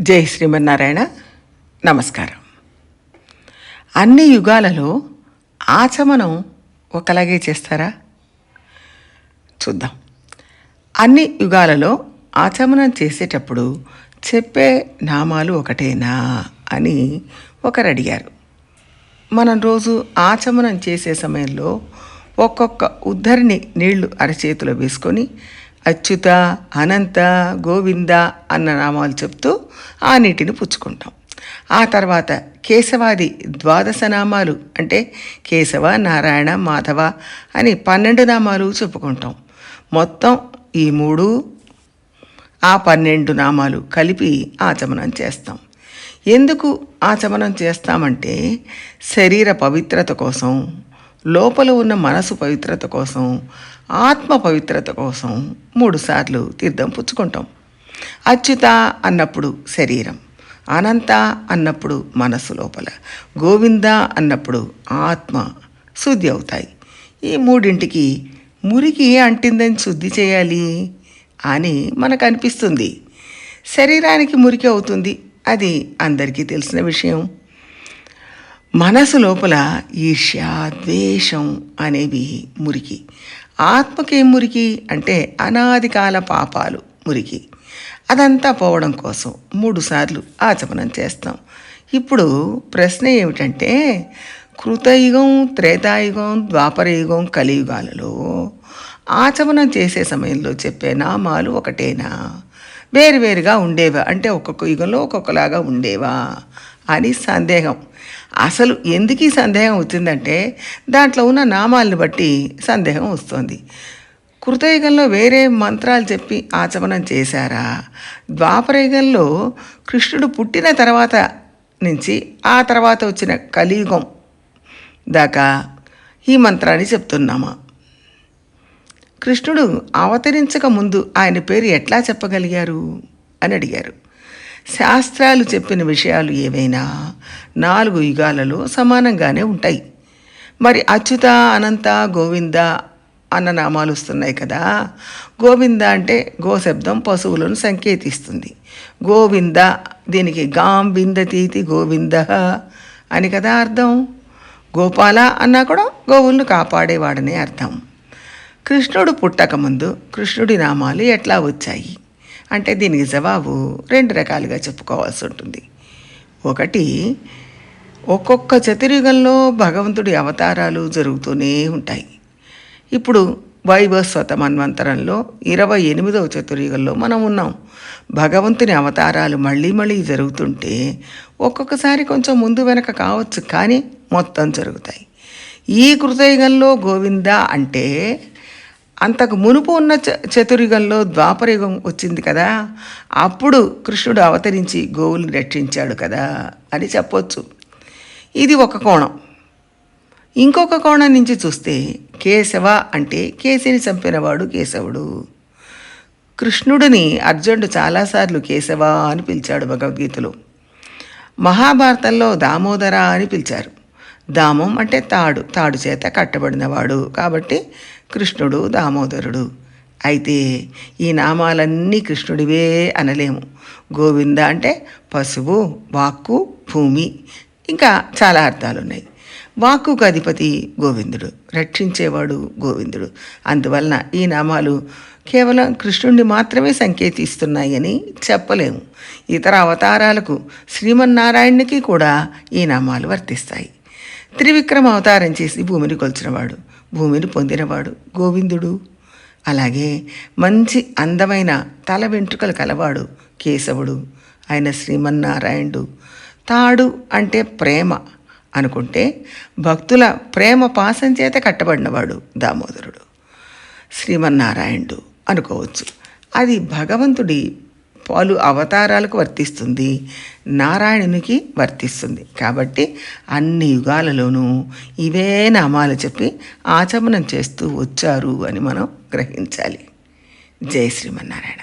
జై శ్రీమన్నారాయణ. నమస్కారం. అన్ని యుగాలలో ఆచమనం ఒకలాగే చేస్తారా? చూద్దాం. అన్ని యుగాలలో ఆచమనం చేసేటప్పుడు చెప్పే నామాలు ఒకటేనా అని ఒకరు అడిగారు మనం రోజు ఆచమనం చేసే సమయంలో ఒక్కొక్క ఉద్ధరిని నీళ్ళు అరచేతిలో వేసుకొని అచ్యుత అనంత గోవింద అన్న నామాలు చెప్తూ ఆ నీటిని పుచ్చుకుంటాం. ఆ తర్వాత కేశవాది ద్వాదశ నామాలు అంటే కేశవ నారాయణ మాధవ అని పన్నెండు నామాలు చెప్పుకుంటాం. మొత్తం ఈ మూడు ఆ పన్నెండు నామాలు కలిపి ఆచమనం చేస్తాం. ఎందుకు ఆచమనం చేస్తామంటే శరీర పవిత్రత కోసం లోపల ఉన్న మనసు పవిత్రత కోసం ఆత్మ పవిత్రత కోసం మూడుసార్లు తీర్థం పుచ్చుకుంటాం. అచ్యుత అన్నప్పుడు శరీరం అనంత అన్నప్పుడు మనసు లోపల గోవింద అన్నప్పుడు ఆత్మ శుద్ధి అవుతాయి. ఈ మూడింటికి మురికి అంటిందని శుద్ధి చేయాలి అని మనకు అనిపిస్తుంది శరీరానికి మురికి అవుతుంది అది అందరికీ తెలిసిన విషయం. మనసు లోపల ఈర్ష్య ద్వేషం అనేవి మురికి. ఆత్మకేం మురికి అంటే అనాది కాల పాపాలు మురికి. అదంతా పోవడం కోసం మూడుసార్లు ఆచమనం చేస్తాం. ఇప్పుడు ప్రశ్న ఏమిటంటే కృతయుగం త్రేతాయుగం ద్వాపరయుగం కలియుగాలలో ఆచమనం చేసే సమయంలో చెప్పే నామాలు ఒకటేనా? వేరువేరుగా ఉండేవా? అంటే ఒక్కొక్క యుగంలో ఒక్కొక్కలాగా ఉండేవా? అని సందేహం. అసలు ఎందుకు ఈ సందేహం వచ్చిందంటే దాంట్లో ఉన్న నామాలను బట్టి సందేహం వస్తుంది. కృతయుగంలో వేరే మంత్రాలు చెప్పి ఆచమనం చేశారా? ద్వాపరయుగంలో కృష్ణుడు పుట్టిన తర్వాత నుంచి ఆ తర్వాత వచ్చిన కలియుగం దాకా ఈ మంత్రాన్ని చెప్తున్నామా? కృష్ణుడు అవతరించక ముందు ఆయన పేరు ఎట్లా చెప్పగలిగారు? అని అడిగారు. శాస్త్రాలు చెప్పిన విషయాలు ఏవైనా నాలుగు యుగాలలో సమానంగానే ఉంటాయి. మరి అచ్యుత అనంత గోవింద అన్న నామాలు వస్తున్నాయి కదా. గోవింద అంటే గోశబ్దం పశువులను సంకేతిస్తుంది. గోవింద దీనికి గాం విందతీతి గోవింద అని కదా అర్థం. గోపాల అన్నా కూడా గోవులను కాపాడేవాడనే అర్థం. కృష్ణుడు పుట్టకముందు కృష్ణుడి నామాలు ఎట్లా వచ్చాయి? అంటే దీనికి జవాబు రెండు రకాలుగా చెప్పుకోవాల్సి ఉంటుంది. ఒకటి ఒక్కొక్క చతుర్యుగంలో భగవంతుడి అవతారాలు జరుగుతూనే ఉంటాయి. ఇప్పుడు వైభస్వత మన్వంతరంలో ఇరవై ఎనిమిదవ చతుర్యుగంలో మనం ఉన్నాం. భగవంతుని అవతారాలు మళ్ళీ మళ్ళీ జరుగుతుంటే ఒక్కొక్కసారి కొంచెం ముందు వెనక కావచ్చు కానీ మొత్తం జరుగుతాయి. ఈ కృతయుగంలో గోవింద అంటే అంతకు మునుపు ఉన్న చ చతుర్యుగంలో ద్వాపరయుగం వచ్చింది కదా అప్పుడు కృష్ణుడు అవతరించి గోవుల్ని రక్షించాడు కదా అని చెప్పొచ్చు. ఇది ఒక కోణం. ఇంకొక కోణం నుంచి చూస్తే కేశవ అంటే కేసిని చంపినవాడు కేశవుడు. కృష్ణుడిని అర్జునుడు చాలాసార్లు కేశవ అని పిలిచాడు భగవద్గీతలో. మహాభారతంలో దామోదర అని పిలిచారు. దామం అంటే తాడు తాడు చేత కట్టబడినవాడు కాబట్టి కృష్ణుడు దామోదరుడు. అయితే ఈ నామాలన్నీ కృష్ణుడివే అనలేము. గోవింద అంటే పశువు వాక్కు భూమి. ఇంకా చాలా అర్థాలు ఉన్నాయి వాక్కుకు అధిపతి గోవిందుడు. రక్షించేవాడు గోవిందుడు. అందువలన ఈ నామాలు కేవలం కృష్ణుడిని మాత్రమే సంకేతిస్తున్నాయని చెప్పలేము. ఇతర అవతారాలకు శ్రీమన్నారాయణునికి కూడా ఈ నామాలు వర్తిస్తాయి. త్రివిక్రమ అవతారం చేసి భూమిని కొలిచినవాడు. భూమిని పొందినవాడు. గోవిందుడు. అలాగే మంచి అందమైన తల వెంట్రుకలు కలవాడు కేశవుడు. ఆయన శ్రీమన్నారాయణుడు. తాడు అంటే ప్రేమ అనుకుంటే భక్తుల ప్రేమ పాసం చేత కట్టబడినవాడు దామోదరుడు. శ్రీమన్నారాయణుడు అనుకోవచ్చు. అది భగవంతుడి పలు అవతారాలకు వర్తిస్తుంది. నారాయణునికి వర్తిస్తుంది. కాబట్టి అన్ని యుగాలలోనూ ఇవే నామాలు చెప్పి ఆచమనం చేస్తూ వచ్చారు అని మనం గ్రహించాలి. జై శ్రీమన్నారాయణ.